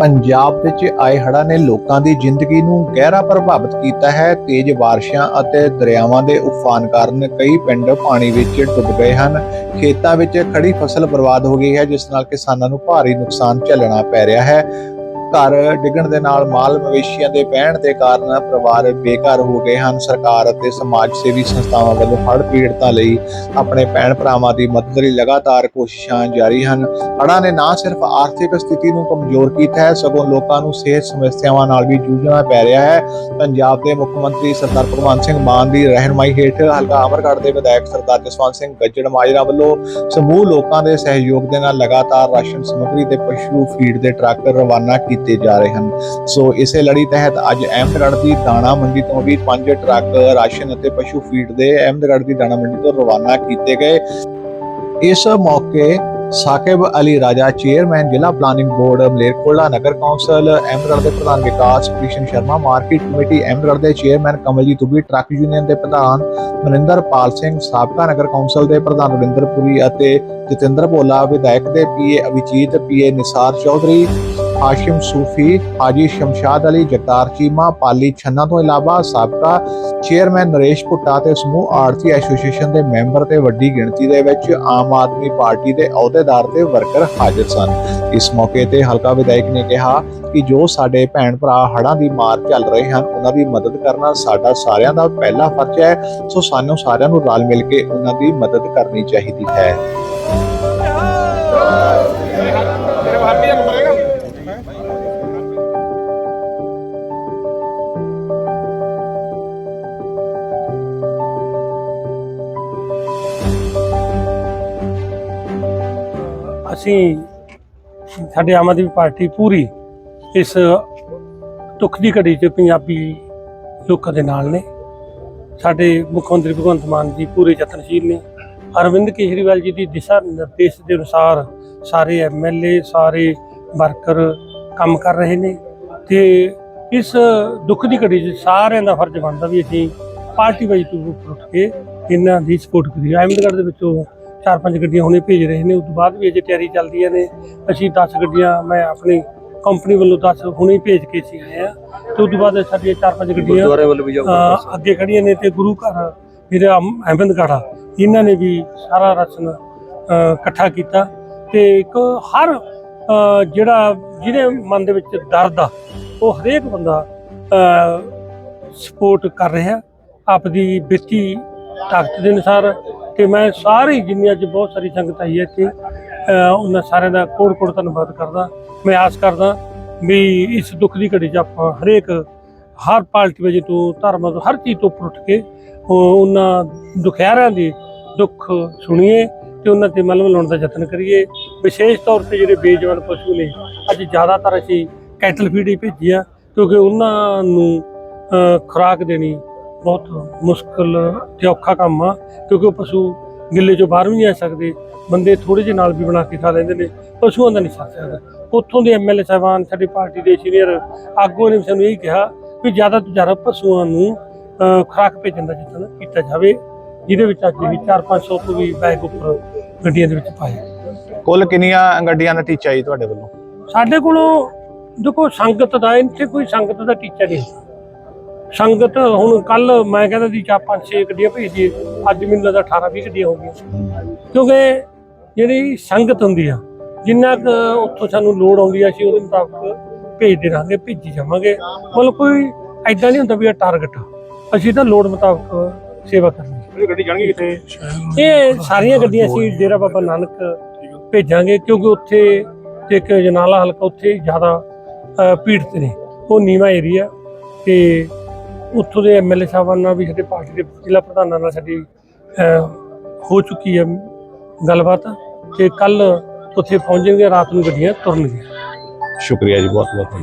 ਪੰਜਾਬ ਵਿੱਚ ਆਏ ਹੜ੍ਹਾਂ ਨੇ ਲੋਕਾਂ ਦੀ ਜ਼ਿੰਦਗੀ ਨੂੰ ਗਹਿਰਾ ਪ੍ਰਭਾਵਿਤ ਕੀਤਾ ਹੈ। ਤੇਜ਼ ਬਾਰਿਸ਼ਾਂ ਅਤੇ ਦਰਿਆਵਾਂ ਦੇ ਉਫਾਨ ਕਾਰਨ ਕਈ ਪਿੰਡ ਪਾਣੀ ਵਿੱਚ ਡੁੱਬ ਗਏ ਹਨ। ਖੇਤਾਂ ਵਿੱਚ ਖੜੀ ਫਸਲ ਬਰਬਾਦ ਹੋ ਗਈ ਹੈ, ਜਿਸ ਨਾਲ ਕਿਸਾਨਾਂ ਨੂੰ ਭਾਰੀ ਨੁਕਸਾਨ ਝੱਲਣਾ ਪੈ ਰਿਹਾ ਹੈ। ਘਰ ਡਿੱਗਣ ਦੇ ਨਾਲ ਮਾਲ ਮਵੇਸ਼ੀਆਂ ਦੇ ਬਹਿਣ ਦੇ ਕਾਰਨ ਪਰਿਵਾਰ ਬੇਘਰ ਹੋ ਗਏ ਹਨ। ਸਰਕਾਰ ਅਤੇ ਸਮਾਜ ਸੇਵੀ ਸੰਸਥਾਵਾਂ ਵੱਲੋਂ ਹੜ੍ਹ ਪੀੜਤਾਂ ਲਈ ਆਪਣੇ ਭੈਣ ਭਰਾਵਾਂ ਦੀ ਮਦਦ ਲਈ ਲਗਾਤਾਰ ਕੋਸ਼ਿਸ਼ਾਂ ਜਾਰੀ ਹਨ। ਹੜ੍ਹਾਂ ਨੇ ਨਾ ਸਿਰਫ ਆਰਥਿਕ ਸਥਿਤੀ ਨੂੰ ਕਮਜ਼ੋਰ ਕੀਤਾ ਹੈ, ਸਗੋਂ ਲੋਕਾਂ ਨੂੰ ਸਿਹਤ ਸਮੱਸਿਆਵਾਂ ਨਾਲ ਵੀ ਜੂਝਣਾ ਪੈ ਰਿਹਾ ਹੈ। ਪੰਜਾਬ ਦੇ ਮੁੱਖ ਮੰਤਰੀ ਸਰਦਾਰ ਭਗਵੰਤ ਸਿੰਘ ਮਾਨ ਦੀ ਰਹਿਨਮਾਈ ਹੇਠ ਹਲਕਾ ਅਮਰਗੜ੍ਹ ਦੇ ਵਿਧਾਇਕ ਸਰਦਾਰ ਜਸਵੰਤ ਸਿੰਘ ਗੱਜੜ ਮਾਜਰਾ ਵੱਲੋਂ ਸਮੂਹ ਲੋਕਾਂ ਦੇ ਸਹਿਯੋਗ ਦੇ ਨਾਲ ਲਗਾਤਾਰ ਰਾਸ਼ਨ ਸਮੱਗਰੀ ਤੇ ਪਸ਼ੂ ਫੀਡ ਦੇ ਟਰੱਕ ਰਵਾਨਾ ਕੀਤੇ ਜਾ ਰਹੇ ਹਨ। ਸੋ ਇਸੇ ਲੜੀ ਤਹਿਤ ਅੱਜ ਅਹਿਮਦਗੜ੍ਹ ਦੀ ਦਾਣਾ ਮੰਡੀ ਤੋਂ ਵੀ ਪੰਜ ਟਰੱਕ ਰਾਸ਼ਨ ਅਤੇ ਪਸ਼ੂ ਫੀਡ ਦੇ ਅਹਿਮਦਗੜ੍ਹ ਦੀ ਦਾਣਾ ਮੰਡੀ ਤੋਂ ਰਵਾਨਾ ਕੀਤੇ ਗਏ। ਇਸ ਮੌਕੇ ਸਾਕਿਬ ਅਲੀ ਰਾਜਾ, ਚੇਅਰਮੈਨ, ਜ਼ਿਲ੍ਹਾ ਪਲਾਨਿੰਗ ਬੋਰਡ ਮਲੇਰਕੋਟਲਾ ਨਗਰ ਕੌਂਸਲ, ਅਹਿਮਦਗੜ੍ਹ ਦੇ ਪ੍ਰਧਾਨ ਵਿਕਾਸ ਕ੍ਰਿਸ਼ਨ ਸ਼ਰਮਾ, ਮਾਰਕੀਟ ਕਮੇਟੀ, ਅਹਿਮਦਗੜ੍ਹ ਦੇ chairman Kamaljit Tubi truck union ਦੇ ਪ੍ਰਧਾਨ ਮਨਿੰਦਰ ਪਾਲ ਸਿੰਘ, ਸਾਬਕਾ ਨਗਰ ਕੌਂਸਲ ਦੇ ਪ੍ਰਧਾਨ ਰਵਿੰਦਰਪੁਰੀ ਅਤੇ ਜਤਿੰਦਰ ਭੋਲਾ, ਵਿਧਾਇਕ ਦੇ ਪੀਏ ਅਵਿਜੀਤ ਪੀਏ ਨਿਸਾਰ ਚੌਧਰੀ ਹਾਸ਼ਿਮ ਸੂਫੀ, ਹਾਜੀ ਸ਼ਮਸ਼ਾਦ ਅਲੀ, ਜਗਤਾਰ ਚੀਮਾ, ਪਾਲੀ ਛੰਨਾ ਤੋਂ ਇਲਾਵਾ ਸਾਬਕਾ ਚੇਅਰਮੈਨ ਨਰੇਸ਼ ਭੁੱਟਾ ਤੇ ਸਮੂਹ ਆਰਥੀ ਐਸੋਸੀਏਸ਼ਨ ਦੇ ਮੈਂਬਰ ਤੇ ਵੱਡੀ ਗਿਣਤੀ ਦੇ ਵਿੱਚ ਆਮ ਆਦਮੀ ਪਾਰਟੀ ਦੇ ਅਹੁਦੇਦਾਰ ਤੇ ਵਰਕਰ ਹਾਜ਼ਰ ਸਨ। ਇਸ ਮੌਕੇ ਤੇ ਹਲਕਾ ਵਿਧਾਇਕ ਨੇ ਕਿਹਾ ਕਿ ਜੋ ਸਾਡੇ ਭੈਣ ਭਰਾ ਹੜ੍ਹਾਂ ਦੀ ਮਾਰ ਚੱਲ ਰਹੇ ਹਨ, ਉਹਨਾਂ ਦੀ ਮਦਦ ਕਰਨਾ ਸਾਡਾ ਸਾਰਿਆਂ ਦਾ ਪਹਿਲਾ ਫਰਜ਼ ਹੈ, ਸੋ ਸਾਨੂੰ ਸਾਰਿਆਂ ਨੂੰ ਰਲ ਮਿਲ ਕੇ ਉਹਨਾਂ ਦੀ ਮਦਦ ਕਰਨੀ ਚਾਹੀਦੀ ਹੈ। ਅਸੀਂ ਸਾਡੇ ਆਮ ਆਦਮੀ ਪਾਰਟੀ ਪੂਰੀ ਇਸ ਦੁੱਖ ਦੀ ਘੜੀ 'ਚ ਪੰਜਾਬੀ ਲੋਕਾਂ ਦੇ ਨਾਲ ਨੇ। ਸਾਡੇ ਮੁੱਖ ਮੰਤਰੀ ਭਗਵੰਤ ਮਾਨ ਜੀ ਪੂਰੇ ਯਤਨਸ਼ੀਲ ਨੇ। ਅਰਵਿੰਦ ਕੇਜਰੀਵਾਲ ਜੀ ਦੀ ਦਿਸ਼ਾ ਨਿਰਦੇਸ਼ ਦੇ ਅਨੁਸਾਰ ਸਾਰੇ ਐਮਐਲਏ ਸਾਰੇ ਵਰਕਰ ਕੰਮ ਕਰ ਰਹੇ ਨੇ ਤੇ ਇਸ ਦੁੱਖ ਦੀ ਘੜੀ 'ਚ ਸਾਰਿਆਂ ਦਾ ਫਰਜ਼ ਬਣਦਾ ਵੀ ਅਸੀਂ ਪਾਰਟੀ ਵਾਈਜ਼ ਤੋਂ ਉੱਪਰ ਉੱਠ ਕੇ ਇਹਨਾਂ ਦੀ ਸਪੋਰਟ ਕਰੀਏ। ਅਹਿਮਦਗੜ੍ਹ ਦੇ ਵਿੱਚੋਂ ਚਾਰ ਪੰਜ ਗੱਡੀਆਂ ਹੁਣੇ ਭੇਜ ਰਹੇ ਨੇ ਉਸ ਤੋਂ ਬਾਅਦ ਵੀ ਅਜੇ ਤਿਆਰੀ ਚੱਲਦੀਆਂ ਨੇ। ਅਸੀਂ 10 ਗੱਡੀਆਂ ਮੈਂ ਆਪਣੀ ਕੰਪਨੀ ਵੱਲੋਂ 10 ਹੁਣੇ ਭੇਜ ਕੇ ਸੀ ਆਏ ਆ ਤੇ ਉਸ ਤੋਂ ਬਾਅਦ ਸਾਡੀਆਂ ਚਾਰ ਪੰਜ ਗੱਡੀਆਂ ਅੱਗੇ ਖੜੀਆਂ ਨੇ ਤੇ ਗੁਰੂ ਘਰ ਜਿਹੜਾ ਅਹਿਮਦਗੜ੍ਹ ਆ ਇਹਨਾਂ ਨੇ ਵੀ ਸਾਰਾ ਰਸਨ ਇਕੱਠਾ ਕੀਤਾ। ਤੇ ਇੱਕ ਹਰ ਜਿਹੜਾ ਜਿਹਦੇ ਮਨ ਦੇ ਵਿੱਚ ਦਰਦ ਆ ਉਹ ਹਰੇਕ ਬੰਦਾ ਸਪੋਰਟ ਕਰ ਰਿਹਾ। ਆਪਦੀ ਵਿੱਤੀ ਤਾਕਤ ਦੇ ਅਨੁਸਾਰ ਤੇ ਮੈਂ ਸਾਰੀ ਜਿੰਨੀਆਂ 'ਚ ਬਹੁਤ ਸਾਰੀ ਸੰਗਤ ਆਈ ਹੈ ਇੱਥੇ ਉਹਨਾਂ ਸਾਰਿਆਂ ਦਾ ਕੋੜ ਕੋੜ ਧੰਨਵਾਦ ਕਰਦਾ। ਮੈਂ ਆਸ ਕਰਦਾ ਵੀ ਇਸ ਦੁੱਖ ਦੀ ਘੜੀ 'ਚ ਆਪਾਂ ਹਰੇਕ, ਹਰ ਪਾਰਟੀ ਵਜੇ ਤੋਂ ਧਰਮ ਤੋਂ ਹਰ ਚੀਜ਼ ਤੋਂ ਉੱਪਰ ਉੱਠ ਕੇ ਉਹਨਾਂ ਦੁਖਿਆਰਿਆਂ ਦੇ ਦੁੱਖ ਸੁਣੀਏ ਤੇ ਉਹਨਾਂ ਤੇ ਮਲਮ ਲਾਉਣ ਦਾ ਯਤਨ ਕਰੀਏ। ਵਿਸ਼ੇਸ਼ ਤੌਰ ਤੇ ਜਿਹੜੇ ਬੇਜਵਾਨ ਪਸ਼ੂ ਨੇ, ਅੱਜ ਜ਼ਿਆਦਾਤਰ ਅਸੀਂ ਕੈਟਲ ਫੀਡ ਹੀ ਭੇਜੀ ਆ ਕਿਉਂਕਿ ਉਹਨਾਂ ਨੂੰ ਖੁਰਾਕ ਦੇਣੀ ਬਹੁਤ ਮੁਸ਼ਕਲ ਤੇ ਔਖਾ ਕੰਮ ਆ ਕਿਉਂਕਿ ਉਹ ਪਸ਼ੂ ਗਿੱਲੇ ਚੋਂ ਬਾਹਰ ਵੀ ਨਹੀਂ ਆ ਸਕਦੇ। ਬੰਦੇ ਥੋੜੇ ਜਿਹੇ ਨਾਲ ਵੀ ਬਣਾ ਕੇ ਖਾ ਲੈਂਦੇ ਨੇ ਪਸ਼ੂਆਂ ਦਾ ਨਹੀਂ ਸਕਦਾ ਉੱਥੋਂ ਦੇ ਐਮਐਲਏ ਸਾਹਿਬਾਨ ਸਾਡੀ ਪਾਰਟੀ ਦੇ ਸੀਨੀਅਰ ਆਗੂਆਂ ਨੇ ਵੀ ਸਾਨੂੰ ਇਹ ਕਿਹਾ ਵੀ ਜ਼ਿਆਦਾ ਤੋਂ ਜ਼ਿਆਦਾ ਪਸ਼ੂਆਂ ਨੂੰ ਖੁਰਾਕ ਭੇਜਣ ਦਾ ਯਤਨ ਕੀਤਾ ਜਾਵੇ ਜਿਹਦੇ ਵਿੱਚ ਅੱਜ ਵੀ 4-500 ਤੋਂ ਵੀ ਬੈਗ ਉੱਪਰ ਗੱਡੀਆਂ ਦੇ ਵਿੱਚ ਪਾਏ ਕੁੱਲ ਕਿੰਨੀਆਂ ਗੱਡੀਆਂ ਦਾ ਟੀਚਾ ਜੀ ਤੁਹਾਡੇ ਵੱਲੋਂ? ਸਾਡੇ ਕੋਲੋਂ ਦੇਖੋ ਸੰਗਤ ਦਾ ਇੱਥੇ ਕੋਈ ਸੰਗਤ ਦਾ ਟੀਚਾ ਨਹੀਂ। ਸੰਗਤ ਹੁਣ ਕੱਲ ਮੈਂ ਕਹਿੰਦਾ ਸੀ ਚਾਰ ਪੰਜ ਛੇ ਗੱਡੀਆਂ ਭੇਜੀਏ ਅੱਜ ਮੈਨੂੰ ਲੱਗਦਾ 18 20 ਗੱਡੀਆਂ ਹੋ ਗਈਆਂ। ਕਿਉਂਕਿ ਜਿਹੜੀ ਸੰਗਤ ਹੁੰਦੀ ਆ ਜਿੰਨਾ ਕੁ ਉੱਥੋਂ ਸਾਨੂੰ ਲੋੜ ਆਉਂਦੀ ਆ ਅਸੀਂ ਉਹਦੇ ਮੁਤਾਬਕ ਭੇਜਦੇ ਰਹਾਂਗੇ ਭੇਜੀ ਜਾਵਾਂਗੇ। ਮਤਲਬ ਕੋਈ ਐਦਾਂ ਨਹੀਂ ਹੁੰਦਾ ਵੀ ਇਹ ਟਾਰਗੇਟ ਅਸੀਂ ਤਾਂ ਲੋੜ ਮੁਤਾਬਕ ਸੇਵਾ ਕਰਨੀ ਗੱਡੀ ਜਾਣਗੇ ਕਿੱਥੇ? ਇਹ ਸਾਰੀਆਂ ਗੱਡੀਆਂ ਅਸੀਂ ਡੇਰਾ ਬਾਬਾ ਨਾਨਕ ਭੇਜਾਂਗੇ ਕਿਉਂਕਿ ਉੱਥੇ ਇੱਕ ਜਨਾਲਾ ਹਲਕਾ ਉੱਥੇ ਜ਼ਿਆਦਾ ਪੀੜਤ ਨੇ। ਉਹ ਨੀਵਾ ਏਰੀਆ ਤੇ ਉੱਥੋਂ ਦੇ ਐਮਐਲਏ ਸਾਹਿਬਾਨ ਨਾਲ ਵੀ ਸਾਡੇ ਪਾਰਟੀ ਦੇ ਜ਼ਿਲ੍ਹਾ ਪ੍ਰਧਾਨਾਂ ਨਾਲ ਸਾਡੀ ਹੋ ਚੁੱਕੀ ਹੈ ਗੱਲਬਾਤ ਤੇ ਕੱਲ ਉੱਥੇ ਪਹੁੰਚਣਗੇ, ਰਾਤ ਨੂੰ ਗੱਡੀਆਂ ਤੁਰਨਗੀਆਂ। ਸ਼ੁਕਰੀਆ ਜੀ ਬਹੁਤ ਬਹੁਤ